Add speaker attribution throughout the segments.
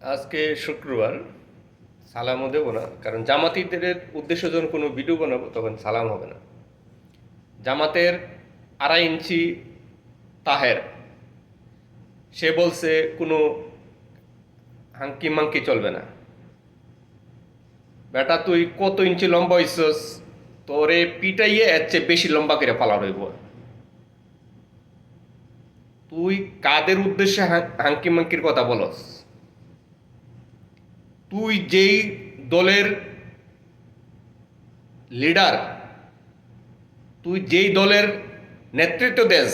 Speaker 1: আজকে শুক্রবার, সালামও দেবো না, কারণ জামাতিদের উদ্দেশ্য যখন কোনো ভিডিও বানাবো তখন সালাম হবে না। জামাতের আড়াই ইঞ্চি তাহের, সে বলছে কোনো হাঙ্কি মাঙ্কি চলবে না। বেটা, তুই কত ইঞ্চি লম্বা হইছস? তোরে পিটাইয়ে এর চেয়ে বেশি লম্বা করে পালা রইব। তুই কাদের উদ্দেশ্যে হাঙ্কি মাঙ্কির কথা বলস? তুই যেই দলের লিডার তুই যেই দলের নেতৃত্ব দেস,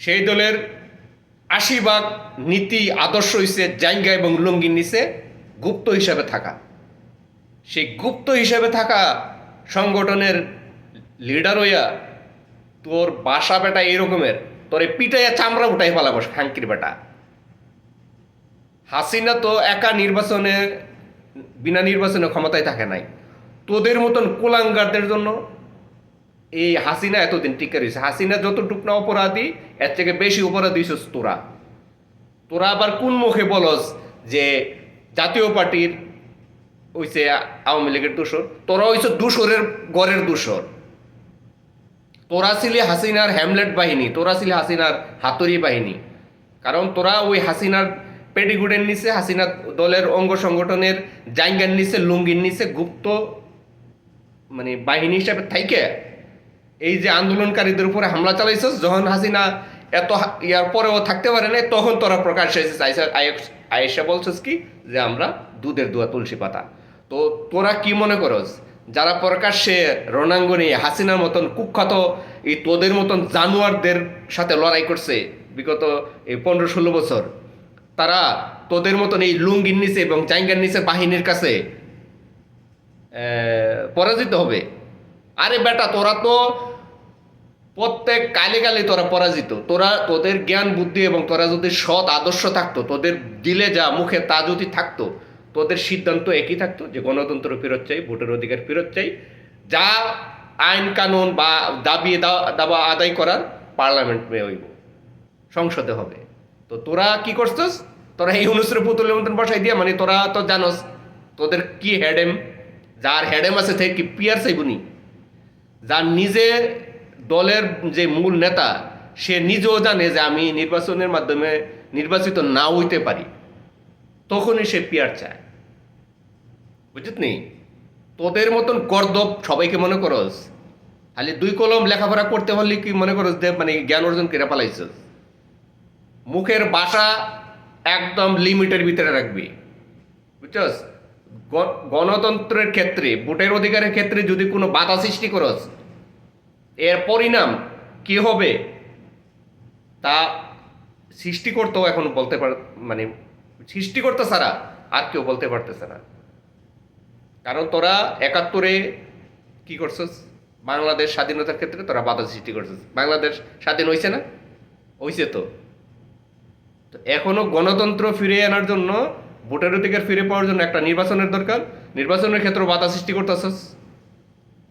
Speaker 1: সেই দলের আশি ভাগ নীতি, আদর্শ হিসেবে জায়গা এবং লুঙ্গির নিচে গুপ্ত হিসাবে থাকা। সেই গুপ্ত হিসাবে থাকা সংগঠনের লিডার হইয়া তোর বাসা বেটা এরকমের, তোরে পিটাইয়া চামড়া উঠাই পালাবো খাঙ্কির বেটা। হাসিনা তো একা নির্বাচনে, বিনা নির্বাচনে ক্ষমতায় থাকে নাই। তোদের মতন কুলাঙ্গারদের জন্য এই হাসিনা এতদিন টিকে রয়েছে। হাসিনা যতটুক না অপরাধী, এর থেকে বেশি অপরাধী হইছিস তোরা। তোরা আবার কোন মুখে বলস যে জাতীয় পার্টির হইছে আওয়ামী লীগের দূষর? তোরা হইছে দূষরের গড়ের দূষর। তোরা ছিলি হাসিনার হ্যামলেট বাহিনী, তোরা ছিলি হাসিনার হাতুড়ি বাহিনী। কারণ তোরা ওই হাসিনার পেডিগুডের নিচে, হাসিনা দলের অঙ্গ সংগঠনের জাইঙ্গার নিচে, লুঙ্গির নিচে গুপ্ত মানে বাহিনী হিসাবে থাইকে এই যে আন্দোলনকারীদের উপরে হামলা চালাইছস, যখন হাসিনা এত ইয়ার পরেও থাকতে পারে না তখন তোরা প্রকাশ হয়েছে আয়েশা বলছিস কি যে আমরা দুধের দুয়া তুলসী পাতা। তো তোরা কি মনে করস? যারা প্রকাশ্যে রণাঙ্গনে হাসিনার মতন কুখ্যাত, এই তোদের মতন জানোয়ারদের সাথে লড়াই করছে বিগত এই পনেরো ষোলো বছর তারা তোদের মতন এই লুঙ্গির নিচে এবং চাইঙ্গার নিচে বাহিনীর কাছে পরাজিত হবে। আরে বেটা, তোরা তো প্রত্যেক কালে কালে তোরা পরাজিত। তোরা তোদের জ্ঞান, বুদ্ধি এবং তোরা যদি সৎ, আদর্শ থাকতো, তোদের দিলে যা মুখে, তা যদি থাকতো, তোদের সিদ্ধান্ত একই থাকতো যে গণতন্ত্র ফেরত চাই, ভোটের অধিকার ফেরত চাই। যা আইন কানুন বা দাবি দাবা আদায় করার পার্লামেন্টে হইব, সংসদে হবে। তো তোরা কি করছস? তোরা এই অনুসরে পুতুলের মতন বসাই দিয়া মানে তোরা তো জানোস, তোদের কি হেডেম যার হেডেম আছে থেকে কি পিয়ার চাইবনি যার নিজে দলের যে মূল নেতা, সে নিজেও জানে যে আমি নির্বাচনের মাধ্যমে নির্বাচিত না হইতে পারি। তখনই সে পিয়ার চায়। বুঝত নেই তোদের মতন গর্দব সবাইকে মনে করস? খালি দুই কলম লেখাপড়া করতে পারলে কি মনে করস যে মানে জ্ঞান অর্জন করে পালাইছস? মুখের বাসা একদম লিমিটের ভিতরে রাখবি। বুঝছস? গণতন্ত্রের ক্ষেত্রে, ভোটের অধিকারের ক্ষেত্রে যদি কোনো বাধা সৃষ্টি করস, এর পরিণাম কি হবে? তা সৃষ্টি সৃষ্টিকর্তাও এখন বলতে পার মানে সৃষ্টি সৃষ্টিকর্তা ছাড়া আর কেউ বলতে পারতেছে না। কারণ তোরা একাত্তরে কি করছস? বাংলাদেশ স্বাধীনতার ক্ষেত্রে তোরা বাধা সৃষ্টি করছিস। বাংলাদেশ স্বাধীন হয়েছে না? হয়েছে তো। তো এখনও গণতন্ত্র ফিরে আনার জন্য ভোটের অধিকার ফিরে পাওয়ার জন্য একটা নির্বাচনের দরকার। নির্বাচনের ক্ষেত্রে বাধা সৃষ্টি করতেছস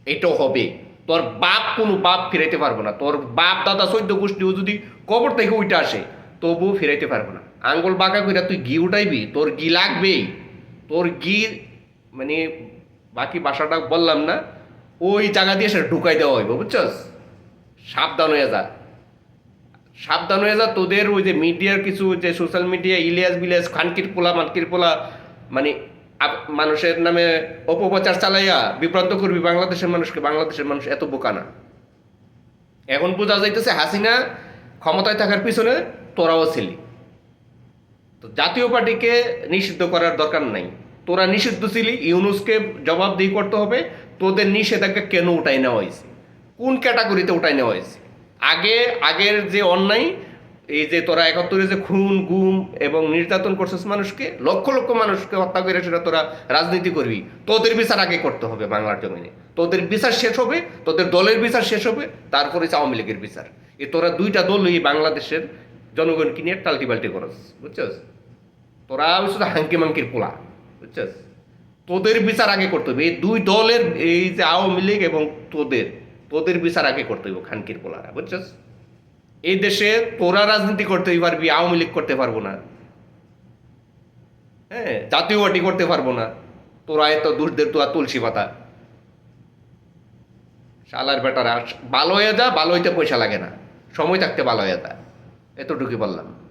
Speaker 1: এটাও হবে। তোর বাপ কোনো বাপ ফিরাইতে পারব না। তোর বাপ, দাদা সৈদ্য গোষ্ঠীও যদি কবর থেকে উঠে আসে, তবুও ফিরাইতে পারব না। আঙ্গুল বাঁকা কইরা তুই ঘি উঠাইবি, তোর ঘি লাগবেই। তোর ঘি মানে বাকি বাসাটা বললাম না, ওই জায়গা দিয়ে সেটা ঢুকাই দেওয়া হইব, বুঝছস? সাবধান হয়ে যা। সাবধান হয়ে যা, তোদের ওই যে মিডিয়ার কিছু যে সোশ্যাল মিডিয়া ইলিয়াস বিলিয়াস, খানকির পোলা, মানকির পোলা মানে মানুষের নামে অপপ্রচার চালাইয়া বিভ্রান্ত করবি বাংলাদেশের মানুষকে, বাংলাদেশের মানুষ এত বোকা না। এখন বোঝা যাইতেছে হাসিনা ক্ষমতায় থাকার পিছনে তোরাও ছিলি। তো জাতীয় পার্টিকে নিষিদ্ধ করার দরকার নাই। তোরা নিষিদ্ধ ছিলি, ইউনুসকে জবাবদিহি করতে হবে, তোদের নিষেধাজ্ঞা কেন উঠাই নেওয়া হয়েছে? কোন ক্যাটাগরিতে উঠাই নেওয়া হয়েছে? আগে, আগের যে অন্যায়, এই যে তোরা একাত্তরে যে খুন, গুম এবং নির্যাতন করছিস মানুষকে, লক্ষ লক্ষ মানুষকে হত্যা করে সেটা তোরা রাজনীতি করবি। তোদের বিচার আগে করতে হবে বাংলার জমিনে। তোদের বিচার শেষ হবে, তোদের দলের বিচার শেষ হবে, তারপরে আওয়ামী লীগের বিচার। এ তোরা দুইটা দল দলই বাংলাদেশের জনগণকে নিয়ে টাল্টি বাল্টি করস, বুঝছস? তোরা শুধু হাঙ্কি মাঙ্কির পোলা, বুঝছস? তোদের বিচার আগে করতে হবে। এই দুই দলের, এই যে আওয়ামী লীগ এবং তোদের তোদের বিচার আগে করতে হবে খানকির পোলারা, বুঝছস? এই দেশে তোরা রাজনীতি করতে পারবি, আওয়ামী লীগ করতে পারব না। হ্যাঁ জাতীয় পার্টি করতে পারব না। তোরা এত দুধদের তো আর তুলসী পাতা। শালার বেটারা, ভালো হয়ে যা, ভালো হইতে পয়সা লাগে না। সময় থাকতে ভালো হয়ে যা। এতটুকুই বললাম।